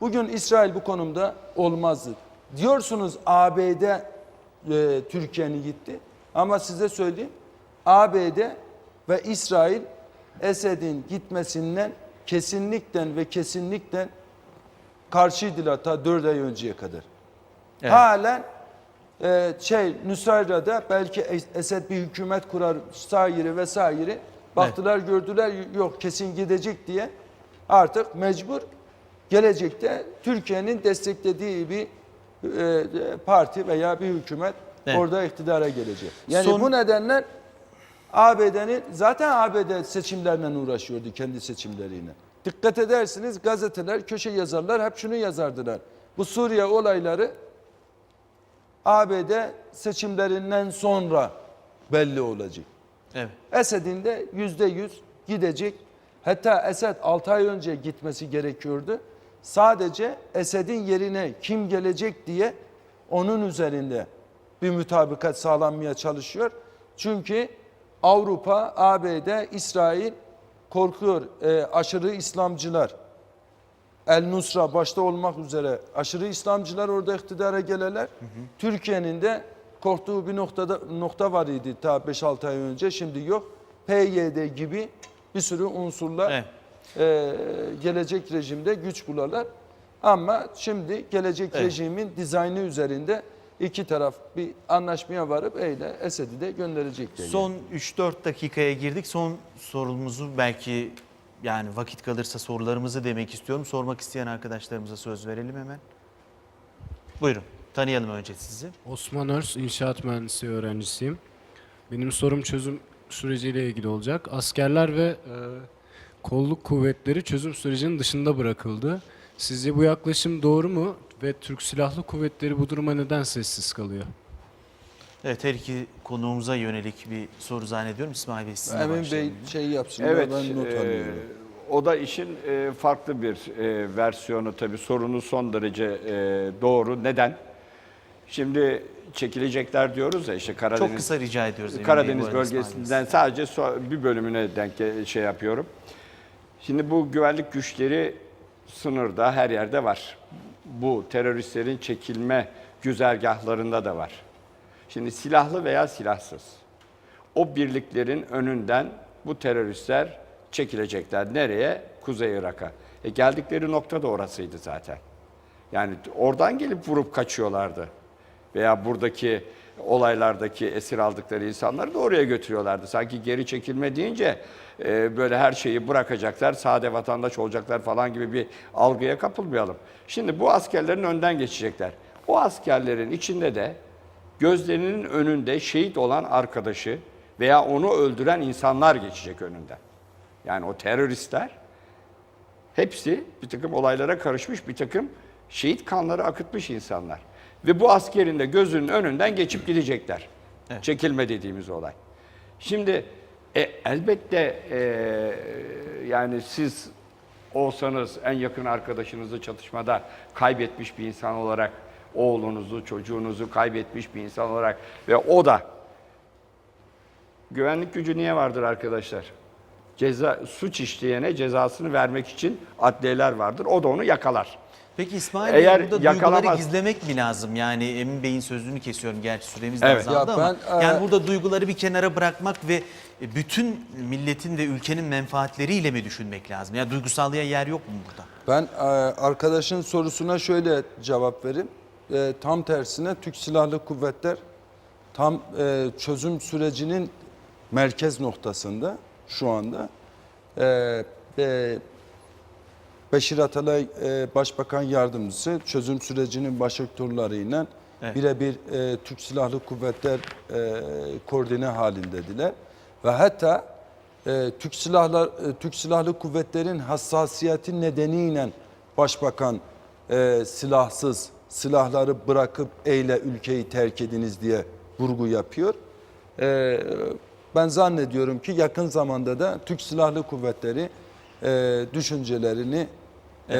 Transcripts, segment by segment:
Bugün İsrail bu konumda olmazdı. Diyorsunuz ABD e, Türkiye'nin gitti. Ama size söyleyeyim ABD ve İsrail Esed'in gitmesinden kesinlikle ve kesinlikle karşıydılar ta 4 ay önceye kadar. Evet. Halen e, şey Nusayra'da belki Es- Esed bir hükümet kurar saire vesaire. Baktılar gördüler yok kesin gidecek diye artık mecbur gelecekte Türkiye'nin desteklediği bir e, parti veya bir hükümet Evet. orada iktidara gelecek. Yani Son- bu nedenle ABD'nin zaten ABD seçimlerle uğraşıyordu kendi seçimleriyle. Dikkat edersiniz gazeteler, köşe yazarlar hep şunu yazardılar. Bu Suriye olayları ABD seçimlerinden sonra belli olacak. Evet. Esed'in de yüzde yüz gidecek. Hatta Esed 6 ay önce gitmesi gerekiyordu. Sadece Esed'in yerine kim gelecek diye onun üzerinde bir mütabikat sağlanmaya çalışıyor. Çünkü Avrupa, ABD, İsrail korkuyor. Ee, aşırı İslamcılar, El Nusra başta olmak üzere aşırı İslamcılar orada iktidara geleler. Türkiye'nin de korktuğu bir noktada nokta var idi ta 5-6 ay önce şimdi yok. PYD gibi bir sürü unsurlar Evet. E, gelecek rejimde güç bularlar. Ama şimdi gelecek Evet. rejimin dizaynı üzerinde iki taraf bir anlaşmaya varıp eyle Esed'i de gönderecekler. yani. Son 3-4 dakikaya girdik. Son sorumuzu belki yani vakit kalırsa sorularımızı demek istiyorum. Sormak isteyen arkadaşlarımıza söz verelim hemen. Buyurun. Tanıyalım önce sizi. Osman Örs, inşaat mühendisi öğrencisiyim. Benim sorum çözüm süreciyle ilgili olacak. Askerler ve e, kolluk kuvvetleri çözüm sürecinin dışında bırakıldı. Sizce bu yaklaşım doğru mu? Ve Türk Silahlı Kuvvetleri bu duruma neden sessiz kalıyor? Evet her iki konuğumuza yönelik bir soru zannediyorum. İsmail Bey sizinle Emin Bey şey yapsın Evet, ben not e, alıyorum. o da işin e, farklı bir e, versiyonu tabii. Sorunu son derece e, doğru. Neden? Şimdi çekilecekler diyoruz ya işte Karadeniz, Çok kısa rica ediyoruz. Karadeniz Bey. bölgesinden sadece so- bir bölümüne denk şey yapıyorum. Şimdi bu güvenlik güçleri sınırda her yerde var. Bu teröristlerin çekilme güzergahlarında da var. Şimdi silahlı veya silahsız o birliklerin önünden bu teröristler çekilecekler. Nereye? Kuzey Irak'a. E geldikleri nokta da orasıydı zaten. Yani oradan gelip vurup kaçıyorlardı. Veya buradaki olaylardaki esir aldıkları insanları da oraya götürüyorlardı. Sanki geri çekilme deyince e, böyle her şeyi bırakacaklar, sade vatandaş olacaklar falan gibi bir algıya kapılmayalım. Şimdi bu askerlerin önden geçecekler. O askerlerin içinde de gözlerinin önünde şehit olan arkadaşı veya onu öldüren insanlar geçecek önünden. Yani o teröristler hepsi bir takım olaylara karışmış, bir takım şehit kanları akıtmış insanlar. Ve bu askerin de gözünün önünden geçip gidecekler. Çekilme dediğimiz olay. Şimdi e, elbette e, yani siz olsanız en yakın arkadaşınızı çatışmada kaybetmiş bir insan olarak oğlunuzu, çocuğunuzu kaybetmiş bir insan olarak ve o da güvenlik gücü niye vardır arkadaşlar? Ceza suç işleyene cezasını vermek için adliyeler vardır. O da onu yakalar. Peki İsmail Bey Eğer burada duyguları yakalamaz- gizlemek mi lazım? Yani Emin Bey'in sözünü kesiyorum gerçi süremiz de Evet. azaldı Ya ama ben, e, yani burada duyguları bir kenara bırakmak ve bütün milletin ve ülkenin menfaatleriyle mi düşünmek lazım? Ya duygusallığa yer yok mu burada? Ben e, arkadaşın sorusuna şöyle cevap vereyim. E, tam tersine Türk Silahlı Kuvvetler tam e, çözüm sürecinin merkez noktasında şu anda. E, e, Beşir Atalay e, Başbakan Yardımcısı çözüm sürecinin başaktörleriyle Evet. birebir e, Türk Silahlı Kuvvetler e, koordine halindediler. Ve hatta e, Türk Silahlar e, Türk Silahlı Kuvvetlerin hassasiyeti nedeniyle Başbakan e, silahsız silahları bırakıp eyle ülkeyi terk ediniz diye vurgu yapıyor. E, ben zannediyorum ki yakın zamanda da Türk Silahlı Kuvvetleri e, düşüncelerini e,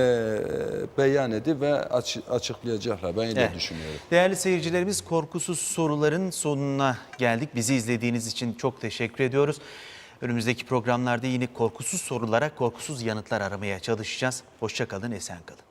beyan edip ve açı- açıklayacaklar. Ben öyle Evet. düşünüyorum. Değerli seyircilerimiz korkusuz soruların sonuna geldik. Bizi izlediğiniz için çok teşekkür ediyoruz. Önümüzdeki programlarda yine korkusuz sorulara korkusuz yanıtlar aramaya çalışacağız. Hoşçakalın, esen kalın.